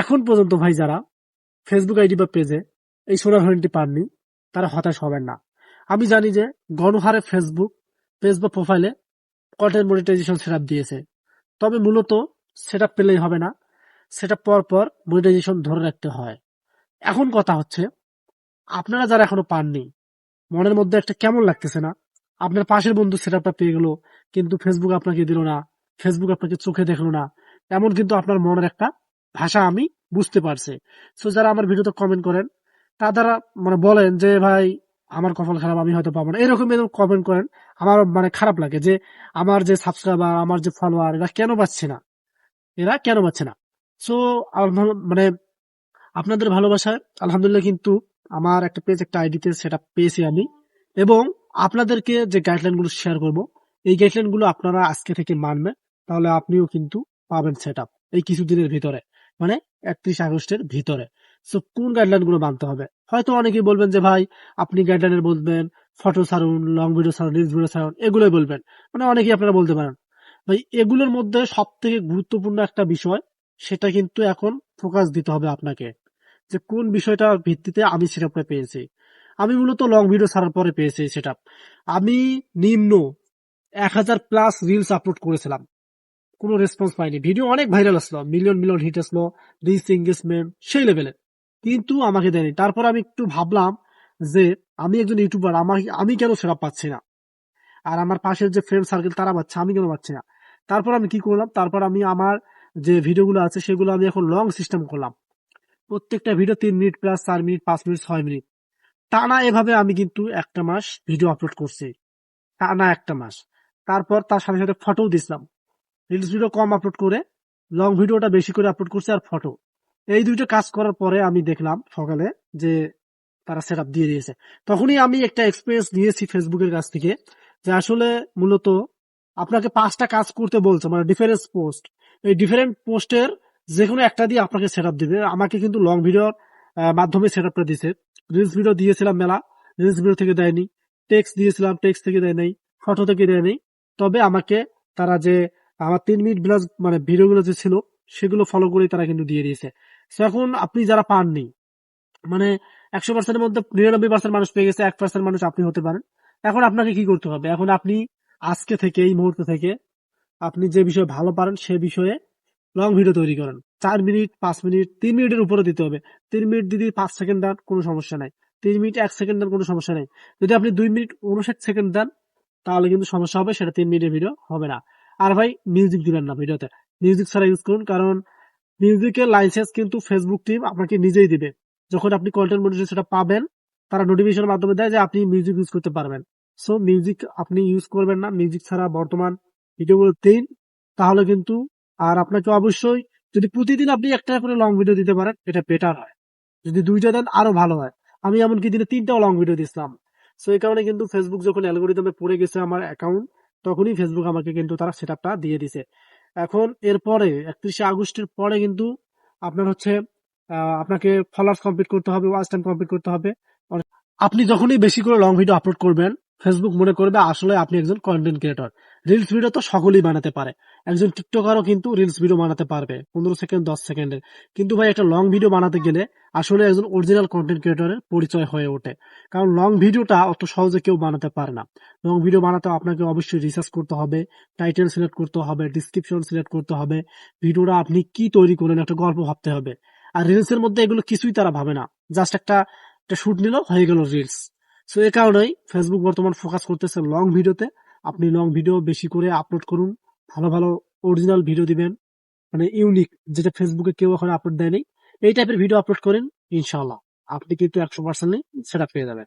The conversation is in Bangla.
এখন পর্যন্ত ভাই যারা ফেসবুক আইডি বা পেজে এই সোনার হরিণটি পাননি, তারা হতাশ হবেন না। আমি জানি যে গণহারে ফেসবুক পেজ বা প্রোফাইলে কন্টেন্ট মনিটাইজেশন সেট দিয়েছে। তবে মূলত সেট পেলেই হবে না সেটা পর পর মনিটাইজেশন ধরে রাখতে হয়। এখন কথা হচ্ছে, আপনারা যারা এখনও পাননি, মনের মধ্যে একটা কেমন লাগতেছে না? আপনার পাশের বন্ধু সেটআপটা পেয়ে গেল, কিন্তু ফেসবুক আপনাকে দিল না ফেসবুক আপনাকে চোখে দেখল না, এমন কিন্তু আপনার মনের একটা ভাষা আমি বুঝতে পারছি। সো যারা আমার ভিডিওতে কমেন্ট করেন, তারা মানে বলেন যে, ভাই, আমার কপাল খারাপ, আমি হয়তো পাবো না। এরকম এরকম কমেন্ট করেন, আমার মানে খারাপ লাগে যে, আমার যে সাবস্ক্রাইবার আমার যে ফলোয়ার এরা কেন পাচ্ছে না? এরা কেন পাচ্ছে না? সো মানে আপনাদের ভালোবাসায়, আলহামদুলিল্লাহ কিন্তু আমার একটা পেজ একটা আইডিতে সেটা পেয়েছি আমি। এবং আপনাদেরকে যে গাইডলাইনগুলো শেয়ার করব, এই গাইডলাইনগুলো আপনারা আজকে থেকে মানবেন, তাহলে আপনিও কিন্তু পাবেন সেট এই কিছুদিনের ভিতরে। মানে একত্রিশ আগস্টের ভিতরে। সো কোন গাইডলাইনগুলো মানতে হবে? হয়তো অনেকেই বলবেন যে, ভাই, আপনি গাইডলাইনের বলবেন ফটো ছাড়ুন লং ভিডিও ছাড়ুন রিলস ভিডিও ছাড়ুন, এগুলোই বলবেন। মানে অনেকেই আপনারা বলতে পারেন। ভাই, এগুলোর মধ্যে সব থেকে গুরুত্বপূর্ণ একটা বিষয়, সেটা কিন্তু এখন ফোকাস দিতে হবে আপনাকে। যে, কোন বিষয়টার ভিত্তিতে আমি সেটআপটা পেয়েছি। আমি মূলত লং ভিডিও ছাড়ার পরে পেয়েছি সেটা। আমি নিম্ন এক হাজার প্লাস রিলস আপলোড করেছিলাম। কোনো রেসপন্স পাইনি। ভিডিও অনেক ভাইরাল আসলো মিলিয়ন মিলিয়ন হিট আসলো রিচ এঙ্গেজমেন্ট সেই লেভেলে কিন্তু আমাকে দেয়নি। তারপর আমি একটু ভাবলাম যে আমি একজন ইউটিউবার আমার আমি কেন সেটা পাচ্ছি না? আর আমার পাশের যে ফ্রেন্ড সার্কেল তারা পাচ্ছে, আমি কেন পাচ্ছি না? তারপর আমি কি করলাম? তারপর আমি আমার যে ভিডিওগুলো আছে, সেগুলো আমি এখন লং সিস্টেম করলাম। প্রত্যেকটা ভিডিও তিন মিনিট প্লাস চার মিনিট পাঁচ মিনিট ছয় মিনিট টানা এভাবে আমি কিন্তু একটা মাস ভিডিও আপলোড করছি। টানা একটা মাস। তারপর তার সাথে সাথে ফটোও দিছিলাম। রিলস ভিডিও কম আপলোড করে লং ভিডিওটা বেশি করে আপলোড করছে আর ফটো এই দুইটা কাজ করার পরে আমি দেখলাম সকালে যে তারা সেট দিয়ে দিয়েছে। তখনই আমি একটা এক্সপিরিয়েন্স নিয়েছি ফেসবুকের কাছ থেকে যে আসলে মূলত আপনাকে পাঁচটা কাজ করতে বলছে মানে ডিফারেন্স পোস্ট এই ডিফারেন্ট পোস্টের যে কোনো একটা দিয়ে আপনাকে সেট দিবে। আমাকে কিন্তু লং ভিডিওর মাধ্যমে সেট আপটা দিছে। রিলস ভিডিও দিয়েছিলাম মেলা। রিলস ভিডিও থেকে দেয়নি। টেক্সট দিয়েছিলাম টেক্সট থেকে দেয় নাই। ফটো থেকে দেয় নাই। তবে আমাকে তারা যে আমার তিন মিনিট ব্লাস মানে ভিডিওগুলো যে ছিল, সেগুলো ফলো করে তারা কিন্তু দিয়ে দিয়েছে। সো এখন আপনি যারা পাননি মানে একশো পার্সেন্টের মধ্যে নিরানব্বই পার্সেন্ট মানুষ পেয়ে গেছে, এক পার্সেন্ট মানুষ আপনি হতে পারেন। এখন আপনাকে কি করতে হবে? এখন আপনি আজকে থেকে, এই মুহূর্ত থেকে, আপনি যে বিষয়ে ভালো পারেন, সে বিষয়ে লং ভিডিও তৈরি করেন। চার মিনিট, পাঁচ মিনিট, তিন মিনিটের উপরে দিতে হবে। তিন মিনিট দিদি পাঁচ সেকেন্ড দেন, কোনো সমস্যা নাই। তিন মিনিট, এক সেকেন্ড দেন, কোনো সমস্যা নেই। যদি আপনি দুই মিনিট উনষাট সেকেন্ড দেন, তাহলে কিন্তু সমস্যা হবে, সেটা তিন মিনিটের ভিডিও হবে না। আর ভাই মিউজিক দিবেন না ভিডিওতে মিউজিক ছাড়া ইউজ করুন, কারণ মিউজিকের লাইসেন্স কিন্তু ফেসবুক টিম আপনাকে নিজেই দিবে। যখন আপনি কন্টেন্ট মনিটর সেটা পাবেন, তারা নোটিফিকেশনের মাধ্যমে দেয় যে আপনি মিউজিক ইউজ করতে পারবেন। সো মিউজিক আপনি ইউজ করবেন না মিউজিক ছাড়া বর্তমান ভিডিওগুলো দিন, তাহলে কিন্তু আর আপনাকে অবশ্যই যদি প্রতিদিন আপনি একটা করে লং ভিডিও দিতে পারেন, এটা বেটার হয়। যদি দুইটা দেন, আরও ভালো হয়। আমি এমনকি দিনে তিনটাও লং ভিডিও দিচ্ছিলাম সো এই কারণে কিন্তু ফেসবুক যখন অ্যালগোরিদমে পড়ে গেছে আমার অ্যাকাউন্ট তখনই ফেসবুক আমাকে কিন্তু তারা সেট দিয়ে দিছে। এখন এরপরে একত্রিশে আগস্টের পরে কিন্তু আপনার হচ্ছে আপনাকে ফলোয়ার্স কমপ্লিট করতে হবে ওয়াচ টাইম কমপ্লিট করতে হবে। আপনি যখনই বেশি করে লং ভিডিও আপলোড করবেন ফেসবুক মনে করবে আসলে আপনি একজন কন্টেন্ট ক্রিয়েটর রিলস ভিডিও তো সকলেই বানাতে পারে। একজন টিকটকারও কিন্তু রিলস ভিডিও বানাতে পারবে, পনেরো সেকেন্ড, দশ সেকেন্ডের। কিন্তু ভাই, একটা লং ভিডিও বানাতে গেলে আসলে একজন অরিজিনাল কন্টেন্ট ক্রিয়েটরের পরিচয় হয়ে ওঠে। কারণ লং ভিডিওটা অত সহজে কেউ বানাতে পারে না। লং ভিডিও বানাতে আপনাকে অবশ্যই রিসার্চ করতে হবে টাইটেল সিলেক্ট করতে হবে ডিসক্রিপশন সিলেক্ট করতে হবে ভিডিওটা আপনি কি তৈরি করেন একটা গল্প ভাবতে হবে। আর রিলস এর মধ্যে এগুলো কিছুই তারা ভাবে না। জাস্ট একটা একটা শুট নিল, হয়ে গেল রিলস সো এ কারণেই ফেসবুক বর্তমান ফোকাস করতেছে লং ভিডিওতে আপনি লং ভিডিও বেশি করে আপলোড করুন। ভালো ভালো অরিজিনাল ভিডিও দিবেন। মানে ইউনিক যেটা ফেসবুকে কেউ এখন আপলোড দেয়নি, এই টাইপের ভিডিও আপলোড করেন ইনশাল্লাহ আপনি কিন্তু একশো পার্সেন্টই সেটা পেয়ে যাবেন।